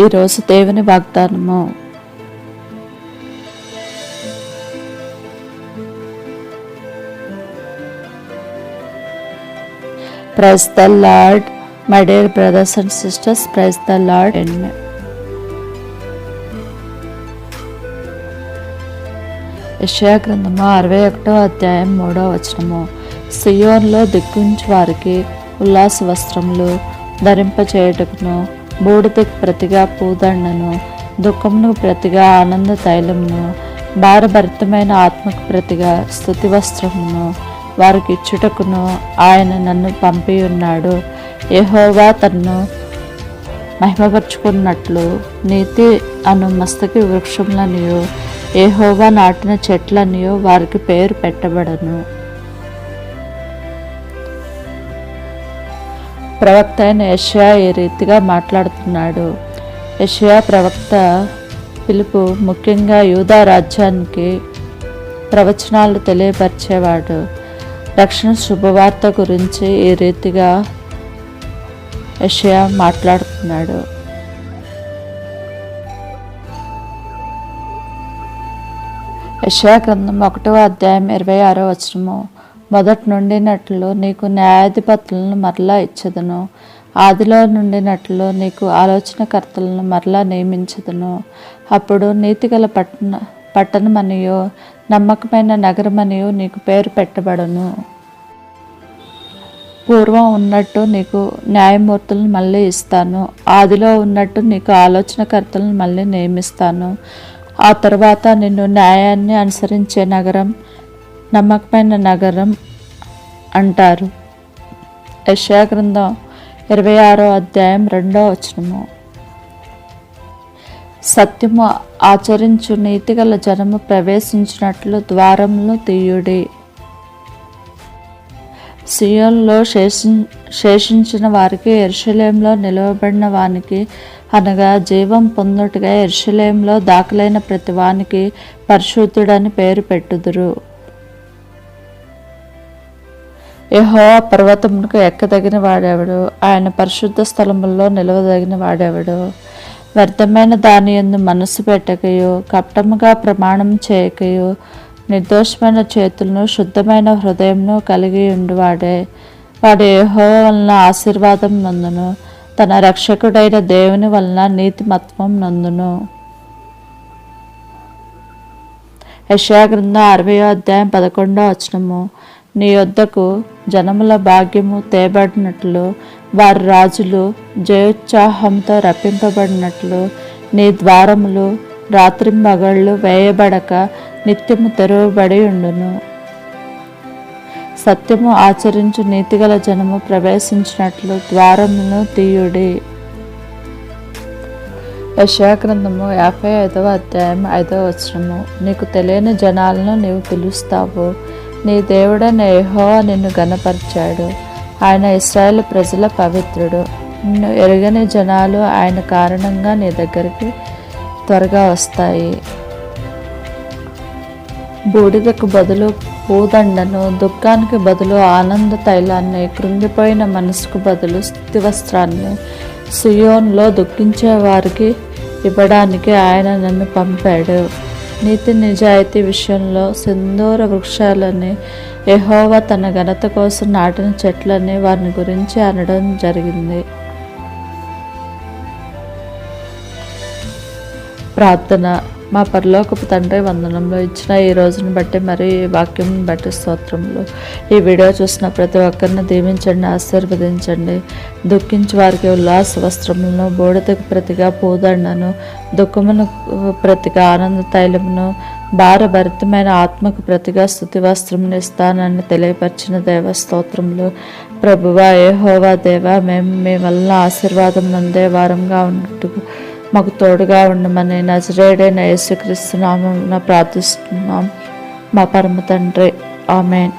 ఈరోజు దేవుని వాగ్దానము. Praise the lord my dear brothers and sisters praise the lord and Yeshaya గ్రంథము అరవై ఒకటో అధ్యాయం మూడో వచనము. సియోన్లో దిక్కుంచి వారికి ఉల్లాస వస్త్రములు ధరింపచేయుటకును బూడిదకు ప్రతిగా పూదండను దుఃఖమునకు ప్రతిగా ఆనంద తైలమును భారభరితమైన ఆత్మకు ప్రతిగా స్థుతి వస్త్రమును వారికి ఇచ్చుటకును ఆయన నన్ను పంపి ఉన్నాడు. యహోవా తన్ను మహిమపరుచుకున్నట్లు నీతి అను మస్తకి వృక్షములనియో ఏహోవా నాటిన చెట్లనియో వారికి పేరు పెట్టబడను. ప్రవక్త అయిన యషయా ఈ రీతిగా మాట్లాడుతున్నాడు. యషయా ప్రవక్త పిలుపు ముఖ్యంగా యూదా రాజ్యానికి ప్రవచనాలు తెలియపరిచేవాడు. రక్షణ శుభవార్త గురించి ఈ రీతిగా యషయా మాట్లాడుతున్నాడు. యషయా గ్రంథం ఒకటవ అధ్యాయం ఇరవై ఆరో వచనము. మొదటి నుండినట్లు నీకు న్యాయాధిపతులను మరలా ఇచ్చదను. ఆదిలో నుండినట్లు నీకు ఆలోచనకర్తలను మరలా నియమించదును. అప్పుడు నీతిగల పట్టణ పట్టణమనియో నమ్మకమైన నగరమనియో నీకు పేరు పెట్టబడును. పూర్వం ఉన్నట్టు నీకు న్యాయమూర్తులను మళ్ళీ ఇస్తాను. ఆదిలో ఉన్నట్టు నీకు ఆలోచనకర్తలను మళ్ళీ నియమిస్తాను. ఆ తర్వాత నిన్ను న్యాయాన్ని అనుసరించే నగరం నమ్మకమైన నగరం అంటారు. యశా గ్రంథం ఇరవై ఆరో అధ్యాయం రెండో వచనము. సత్యము ఆచరించు నీతిగల జనము ప్రవేశించినట్లు ద్వారములు తీయుడి. సియోన్లో శేషి శేషించిన వారికి ఎరుషలేంలో నిలవబడిన వానికి అనగా జీవం పొందుటగా ఎరుషలేంలో దాఖలైన ప్రతి వానికి పరిశుద్ధుడని పేరు పెట్టుదురు. యహో పర్వతమునకు ఎక్కదగిన వాడెవడు? ఆయన పరిశుద్ధ స్థలముల్లో నిలవదగిన వాడెవడు? వ్యర్థమైన దాని ఎందు మనసు పెట్టకయో కపటముగా ప్రమాణం చేయకయో నిర్దోషమైన చేతులను శుద్ధమైన హృదయంను కలిగి ఉండువాడే. వాడు యహో వలన ఆశీర్వాదం నందును తన రక్షకుడైన దేవుని వలన నీతిమత్వం నందును. యశాగ్రంథం అరవయో అధ్యాయం పదకొండో వచనము. నీ యొద్దకు జనముల భాగ్యము తేబడినట్లు వారి రాజులు జయోత్సాహంతో రప్పింపబడినట్లు నీ ద్వారములు రాత్రింబగళ్ళు వేయబడక నిత్యము తెరవబడి ఉండును. సత్యము ఆచరించు నీతిగల జనము ప్రవేశించినట్లు ద్వారమును తీయుడి. యశాగ్రంథము యాభై ఐదవ అధ్యాయం ఐదవ వచనము. నీకు తెలియని జనాలను నీవు పిలుస్తావు. నీ దేవుడైన యెహోవా నిన్ను గనపరిచాడు ఆయన ఇస్రాయేల్ ప్రజల పవిత్రుడు. నిన్ను ఎరగని జనాలు ఆయన కారణంగా నీ దగ్గరికి త్వరగా వస్తాయి. బూడిదకు బదులు పూదండను దుఃఖానికి బదులు ఆనంద తైలాన్ని కృంగిపోయిన మనసుకు బదులు స్థితి వస్త్రాన్ని సుయోన్లో దుఃఖించే వారికి ఇవ్వడానికి ఆయన నన్ను పంపాడు. నీతి నిజాయితీ విషయంలో సింధూర వృక్షాలని ఎహోవా తన ఘనత కోసం నాటిన చెట్లని వారిని గురించి అనడం జరిగింది. ప్రార్థన. మా పరలోకపు తండ్రి వందనంలో ఇచ్చిన ఈ రోజును బట్టి మరి ఈ వాక్యం బట్టి స్తోత్రంలో ఈ వీడియో చూసిన ప్రతి ఒక్కరిని దీవించండి ఆశీర్వదించండి. దుఃఖించి వారికి ఉల్లాస వస్త్రములను బోడితకు ప్రతిగా పూదండను దుఃఖమును ప్రతిగా ఆనంద తైలమును భారభరితమైన ఆత్మకు ప్రతిగా స్థుతి వస్త్రమును ఇస్తానని తెలియపరిచిన దేవ స్తోత్రములు. ప్రభువా ఏహోవా దేవా మేము మీ వలన ఆశీర్వాదం నందే వారంగా ఉన్నట్టు మాకు తోడుగా ఉండమని నజరేడైన యేసుక్రీస్తు నామం ప్రార్థిస్తున్నాం. మా పరమ తండ్రి. ఆమెన్.